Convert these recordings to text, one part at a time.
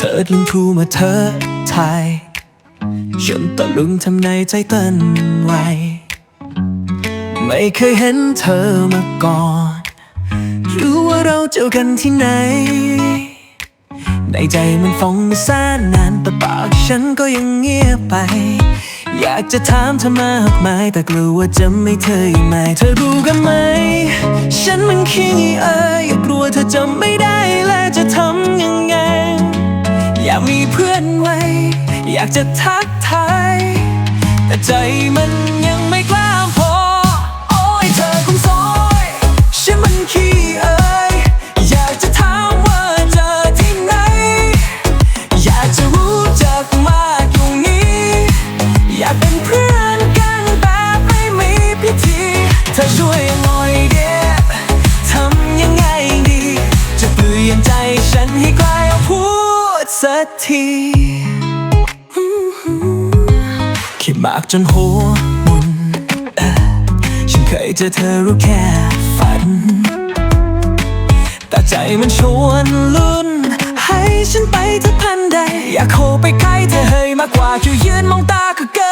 เธอลืมครูมาเธอไทยจนตะลุงทำในใจเต้นไวไม่เคยเห็นเธอมาก่อน รู้ว่าเราเจอกันที่ไหน ในใจมันฟองมาแสนนานแต่ปากฉันก็ยังเงียบไป อยากจะถามเธอมากมายแต่กลัวว่าจะไม่เธออีกไหมเธอรู้กันไหม ฉันมันขี้เอ้ยกลัวเธอจำไม่ได้และจะ อยากจะทักทายแต่ใจมันยังไม่กล้าพอ โอ้ยเธอคงซอยฉันมันขี้เอ้ยอยากจะถามว่าเจอที่ไหน อยากจะรู้จักมากตรงนี้ อยากเป็นเพื่อนกันแบบไม่มีพิธี เธอช่วยหน่อยเดียทำยังไงดี จะเปลี่ยนใจฉันให้กลายเอาพูดสักที คิดมากจนหัวหมุนฉันเคยเจอเธอรู้แค่ฝัน แต่ใจมันชวนลุ้น ให้ฉันไปเธอพันใด อยากโคไปใกล้เธอเฮยมากกว่าแค่ยืนมองตาก็เกิน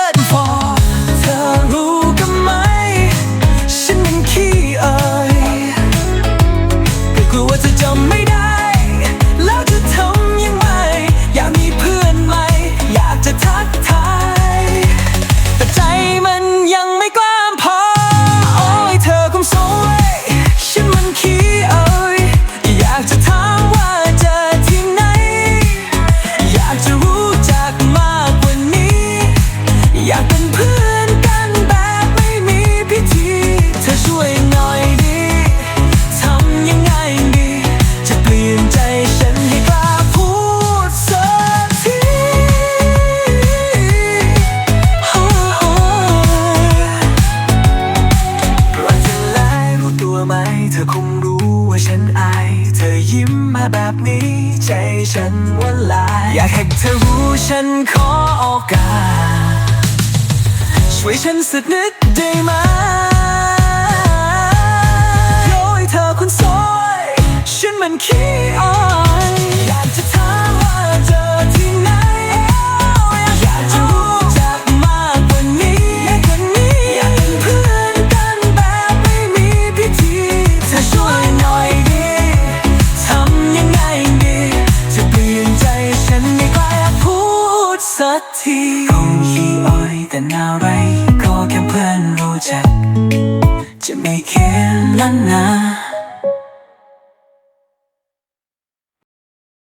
อนกันแบบไม่มีพิธี เธอช่วยหน่อยดีทำยังไงดี จะเปลี่ยนใจฉันให้กล้าพูดสักทีรักเธอแล้วรู้ตัวไหม เธอคงรู้ว่าฉันอาย เธอยิ้มมาแบบนี้ ใจฉันว่าลาย อยากให้เธอรู้ฉันขอโอกาส ช่วยฉันสักนิดได้ไหมโอ้ยเธอคนสวยฉันมันขี้อ่อนอยากจะถามว่าเจอที่ไหนอยากจะรู้จักมากกว่านี้ อยากเป็นเพื่อนกันแบบไม่มีพิธีเธอช่วยหน่อยดีทำยังไงดีจะเปลี่ยนใจฉันไม่กล้าพูดสักที แต่น่าไรก็แค่เพื่อนรู้จัก จะไม่แค่นั้นนะ